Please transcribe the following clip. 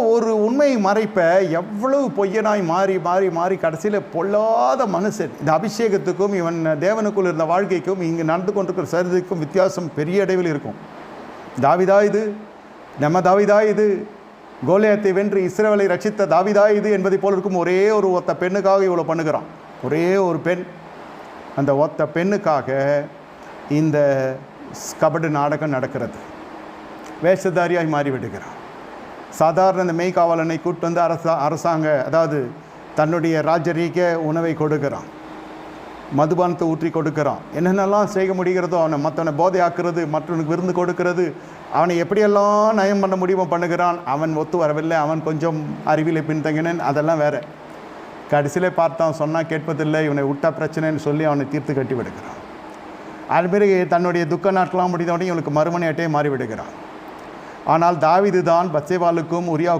ஒரு உண்மையை மறைப்ப எவ்வளவு பொய்யனாய் மாறி மாறி மாறி கடைசியில் பொல்லாத மனுஷன். இந்த அபிஷேகத்துக்கும் இவன் தேவனுக்குள் இருந்த வாழ்க்கைக்கும் இங்கு நடந்து கொண்டிருக்கிற சரிதிக்கும் வித்தியாசம் பெரிய இடைவெளி இருக்கும். தாவிதா இது? நம்ம தாவிதா இது? கோலியத்தை வென்று இஸ்ரேவலை ரட்சித்த தாவிதா இது என்பதை போல இருக்கும் ஒரே ஒரு ஒத்த பெண்ணுக்காக இவ்வளோ பண்ணுகிறான். ஒரே ஒரு பெண். அந்த ஒத்த பெண்ணுக்காக இந்த கபடு நாடகம் நடக்கிறது. வேஷதாரியாய் மாறிவிடுகிறான். சாதாரண இந்த மெய்காவலனை கூட்டு வந்து அரசா அரசாங்க அதாவது தன்னுடைய ராஜரீக உணவை கொடுக்கிறான். மதுபானத்தை ஊற்றி கொடுக்கிறான். என்னென்னலாம் செய்ய முடிகிறதோ அவனை மற்றவனை போதை ஆக்குறது மற்றவனுக்கு விருந்து கொடுக்கிறது அவனை எப்படியெல்லாம் நயம் பண்ண முடியுமோ பண்ணுகிறான். அவன் ஒத்து வரவில்லை அவன் கொஞ்சம் அறிவியலை பின்தங்கினேன் அதெல்லாம் வேற. கடைசியில் பார்த்தான் சொன்னால் கேட்பதில்லை இவனை விட்டா பிரச்சனைன்னு சொல்லி அவனை தீர்த்து கட்டி விடுகிறான். அது பிறகு தன்னுடைய துக்க நாட்களாம் முடிந்தவுடனே இவனுக்கு மறுமணி அட்டையை மாறி விடுகிறான் ஆனால் தாவீது தான் உரியா